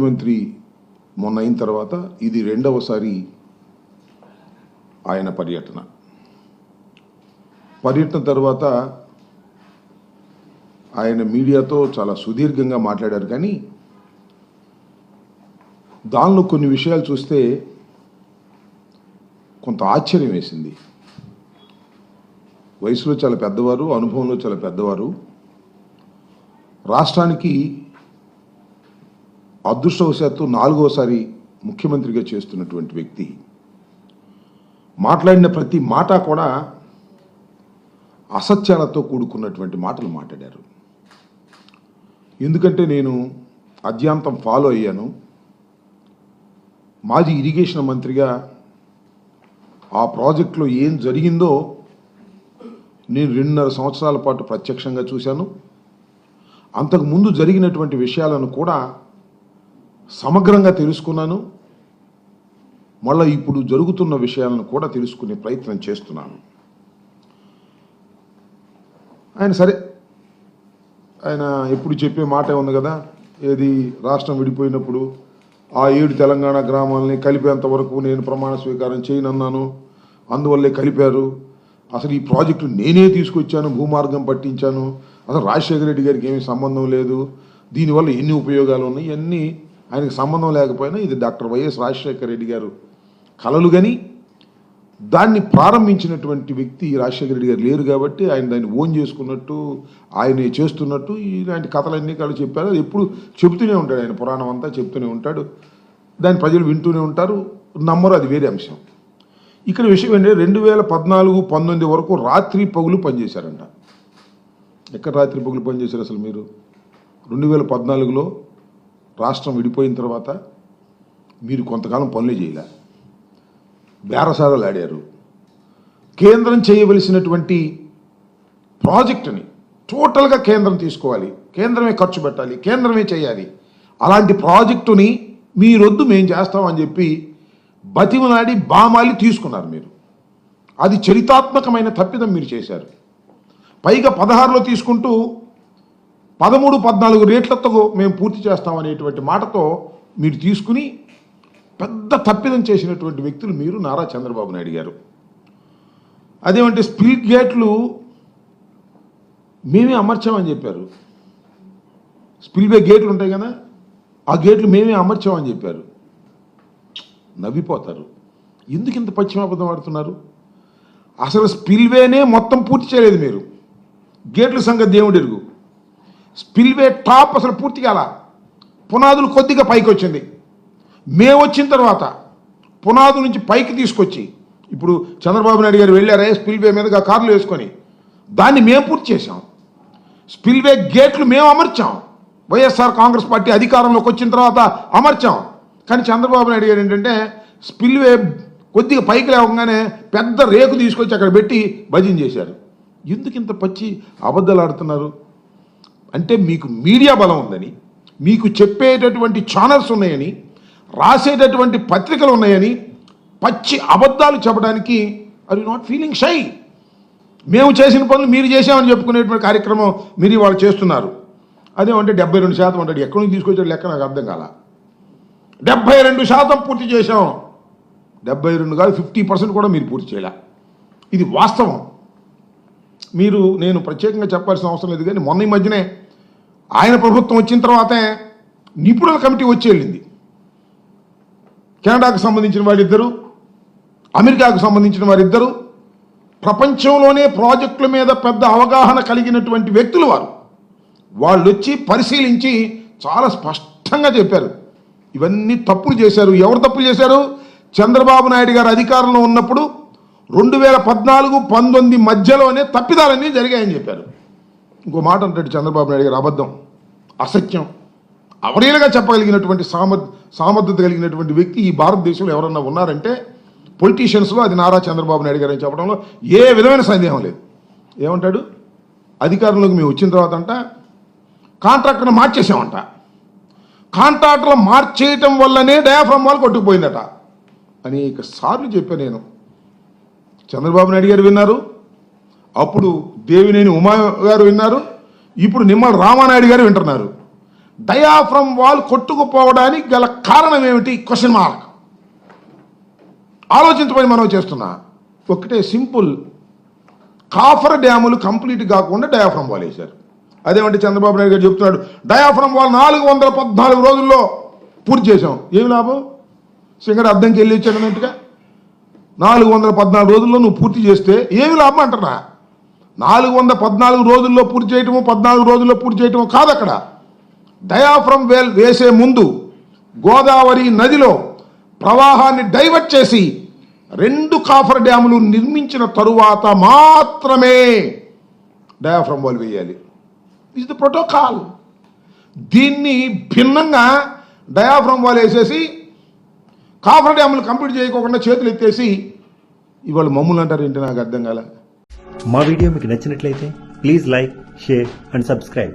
ముఖ్యమంత్రి మొన్న అయిన తర్వాత ఇది రెండవసారి ఆయన పర్యటన. పర్యటన తర్వాత ఆయన మీడియాతో చాలా సుదీర్ఘంగా మాట్లాడారు కానీ దానిలో కొన్ని విషయాలు చూస్తే కొంత ఆశ్చర్యం వేసింది. వయసులో చాలా పెద్దవారు అనుభవంలో చాలా పెద్దవారు. రాష్ట్రానికి అదృష్టవశాత్తు నాలుగోసారి ముఖ్యమంత్రిగా చేస్తున్నటువంటి వ్యక్తి. మాట్లాడిన ప్రతి మాట కూడా అసత్యాలతో కూడుకున్నటువంటి మాటలు మాట్లాడారు. ఎందుకంటే నేను అద్యాంతం ఫాలో అయ్యాను. మాజీ ఇరిగేషన్ మంత్రిగా ఆ ప్రాజెక్టులో ఏం జరిగిందో నేను రెండున్నర సంవత్సరాల పాటు ప్రత్యక్షంగా చూశాను. అంతకు ముందు జరిగినటువంటి విషయాలను కూడా సమగ్రంగా తెలుసుకున్నాను. మళ్ళీ ఇప్పుడు జరుగుతున్న విషయాలను కూడా తెలుసుకునే ప్రయత్నం చేస్తున్నాను. ఆయన సరే ఆయన ఎప్పుడు చెప్పే మాట ఉంది కదా ఏది రాష్ట్రం విడిపోయినప్పుడు ఆ ఏడు తెలంగాణ గ్రామాలని కలిపేంత వరకు నేను ప్రమాణ స్వీకారం చేయనన్నాను. అందువల్లే కలిపారు. అసలు ఈ ప్రాజెక్టు నేనే తీసుకొచ్చాను భూమార్గం పట్టించాను. అసలు రాజశేఖర రెడ్డి గారికి ఏమీ సంబంధం లేదు. దీనివల్ల ఎన్ని ఉపయోగాలు ఉన్నాయి? ఇవన్నీ ఆయనకు సంబంధం లేకపోయినా ఇది డాక్టర్ వైఎస్ రాజశేఖర రెడ్డి గారు కలలు కానీ దాన్ని ప్రారంభించినటువంటి వ్యక్తి రాజశేఖర రెడ్డి గారు లేరు కాబట్టి ఆయన దాన్ని ఓన్ చేసుకున్నట్టు ఆయన చేస్తున్నట్టు ఇలాంటి కథలన్నీ కాదు చెప్పారు. అది ఎప్పుడు చెబుతూనే ఉంటాడు ఆయన పురాణం అంతా చెప్తూనే ఉంటాడు. దాన్ని ప్రజలు వింటూనే ఉంటారు. నమ్మరు అది వేరే అంశం. ఇక్కడ విషయం ఏంటంటే రెండు వేల పద్నాలుగు పంతొమ్మిది వరకు రాత్రి పగులు పనిచేశారంట. ఎక్కడ రాత్రి పగులు పనిచేశారు అసలు మీరు? రెండు వేల పద్నాలుగులో రాష్ట్రం విడిపోయిన తర్వాత మీరు కొంతకాలం పనులే చేయలే. బేరసారాలు ఆడారు. కేంద్రం చేయవలసినటువంటి ప్రాజెక్టుని టోటల్గా కేంద్రం తీసుకోవాలి. కేంద్రమే ఖర్చు పెట్టాలి. కేంద్రమే చేయాలి. అలాంటి ప్రాజెక్టుని మీరొద్దు మేము చేస్తామని చెప్పి బతిమలాడి బామాలి తీసుకున్నారు మీరు. అది చరితాత్మకమైన తప్పిదం మీరు చేశారు. పైగా పదహారులో తీసుకుంటూ పదమూడు పద్నాలుగు రేట్లతో మేము పూర్తి చేస్తామనేటువంటి మాటతో మీరు తీసుకుని పెద్ద తప్పిదం చేసినటువంటి వ్యక్తులు మీరు నారా చంద్రబాబు నాయుడు గారు. అదేమంటే స్పీడ్ గేట్లు మేమే అమర్చామని చెప్పారు. స్పిల్వే గేట్లు ఉంటాయి కదా ఆ గేట్లు మేమే అమర్చామని చెప్పారు. నవ్విపోతారు. ఎందుకు ఇంత పశ్చిమాబద్ధం ఆడుతున్నారు అసలు స్పిల్వేనే మొత్తం పూర్తి చేయలేదు మీరు. గేట్ల సంగతి దేవుడు ఎరుగు స్పిల్వే టాప్ అసలు పూర్తి కాల. పునాదులు కొద్దిగా పైకి వచ్చింది మేము వచ్చిన తర్వాత పునాదు నుంచి పైకి తీసుకొచ్చి ఇప్పుడు చంద్రబాబు నాయుడు గారు వెళ్ళారే స్పిల్వే మీదుగా కార్లు వేసుకొని. దాన్ని మేము పూర్తి చేసాం స్పిల్వే గేట్లు మేము అమర్చాం. వైఎస్ఆర్ కాంగ్రెస్ పార్టీ అధికారంలోకి వచ్చిన తర్వాత అమర్చాం. కానీ చంద్రబాబు నాయుడు గారు ఏంటంటే స్పిల్వే కొద్దిగా పైకి లేవగానే పెద్ద రేకు తీసుకొచ్చి అక్కడ పెట్టి భజన చేశారు. ఎందుకు ఇంత పచ్చి అబద్ధాలు ఆడుతున్నారు? అంటే మీకు మీడియా బలం ఉందని మీకు చెప్పేటటువంటి ఛానల్స్ ఉన్నాయని రాసేటటువంటి పత్రికలు ఉన్నాయని పచ్చి అబద్ధాలు చెప్పడానికి are you not feeling shy మేము చేసిన పనులు మీరు చేసామని చెప్పుకునేటువంటి కార్యక్రమం మీరు ఇవాళ చేస్తున్నారు. అదేమంటే డెబ్బై రెండు శాతం అంటాడు ఎక్కడి నుంచి తీసుకొచ్చాడు లెక్క నాకు అర్థం కాల. డెబ్బై రెండు శాతం పూర్తి చేసాం డెబ్బై రెండు కాదు ఫిఫ్టీ పర్సెంట్ కూడా మీరు పూర్తి చేయలే. ఇది వాస్తవం. మీరు నేను ప్రత్యేకంగా చెప్పాల్సిన అవసరం లేదు కానీ మొన్న ఈ మధ్యనే ఆయన ప్రభుత్వం వచ్చిన తర్వాతే నిపుణుల కమిటీ వచ్చి వెళ్ళింది. కెనడాకు సంబంధించిన వారిద్దరు అమెరికాకు సంబంధించిన వారిద్దరు ప్రపంచంలోనే ప్రాజెక్టుల మీద పెద్ద అవగాహన కలిగినటువంటి వ్యక్తులు వారు. వాళ్ళు వచ్చి పరిశీలించి చాలా స్పష్టంగా చెప్పారు. ఇవన్నీ తప్పులు చేశారు. ఎవరు తప్పులు చేశారు? చంద్రబాబు నాయుడు గారు అధికారంలో ఉన్నప్పుడు రెండు వేల పద్నాలుగు పంతొమ్మిది మధ్యలోనే తప్పిదాలన్నీ జరిగాయని చెప్పారు. ఇంకో మాట అంటాడు చంద్రబాబు నాయుడు గారు అబద్ధం అసత్యం. అవలీలగా చెప్పగలిగినటువంటి సామర్థ సామర్థ్యత కలిగినటువంటి వ్యక్తి ఈ భారతదేశంలో ఎవరన్నా ఉన్నారంటే పొలిటీషియన్స్లో అది నారా చంద్రబాబు నాయుడు గారు అని చెప్పడంలో ఏ విధమైన సందేహం లేదు. ఏమంటాడు? అధికారంలోకి మేము వచ్చిన తర్వాత అంట కాంట్రాక్టర్ని మార్చేసామంట కాంట్రాక్టర్లు మార్చేయటం వల్లనే డయాఫ్రమ్ వాళ్ళు కొట్టుకుపోయిందట. అనేక సార్లు చెప్పాను నేను. చంద్రబాబు నాయుడు గారు విన్నారు. అప్పుడు దేవినేని ఉమా గారు విన్నారు. ఇప్పుడు నిమ్మల రామానాయుడు గారు వింటున్నారు. డయాఫ్రమ్ వాల్ కొట్టుకుపోవడానికి గల కారణం ఏమిటి? క్వశ్చన్ మార్క్ ఆలోచించమని మనం చేస్తున్నా. ఒకటే సింపుల్. కాఫర్ డ్యాములు కంప్లీట్ కాకుండా డయాఫ్రమ్ వాల్ వేశారు. అదేమంటే చంద్రబాబు నాయుడు గారు చెప్తున్నాడు. డయాఫ్రమ్ వాల్ నాలుగు వందల పద్నాలుగు రోజుల్లో పూర్తి చేశాం. ఏమి లాభం? సింగర్ అద్దంకి వెళ్ళి ఇచ్చాడు అన్నట్టుగా. నాలుగు వందల పద్నాలుగు రోజుల్లో నువ్వు పూర్తి చేస్తే ఏమి లాభం అంటారా నాలుగు వందల పద్నాలుగు రోజుల్లో పూర్తి చేయటము పద్నాలుగు రోజుల్లో పూర్తి చేయటము కాదు అక్కడ. డయాఫ్రమ్ వేల్ వేసే ముందు గోదావరి నదిలో ప్రవాహాన్ని డైవర్ట్ చేసి రెండు కాఫర్ డ్యాములు నిర్మించిన తరువాత మాత్రమే డయాఫ్రమ్ వాల్ వేయాలి. ఇస్ ద ప్రోటోకాల్ దీన్ని భిన్నంగా డయాఫ్రమ్ వాల్ వేసేసి కాఫర్ డ్యాములు కంప్లీట్ చేయకోకుండా చేతులు ఎత్తేసి ఇవాళ మమ్మల్ని అంటారు ఏంటి నాకు అర్థం కాల. మా వీడియో మీకు నచ్చినట్లయితే please like share and subscribe.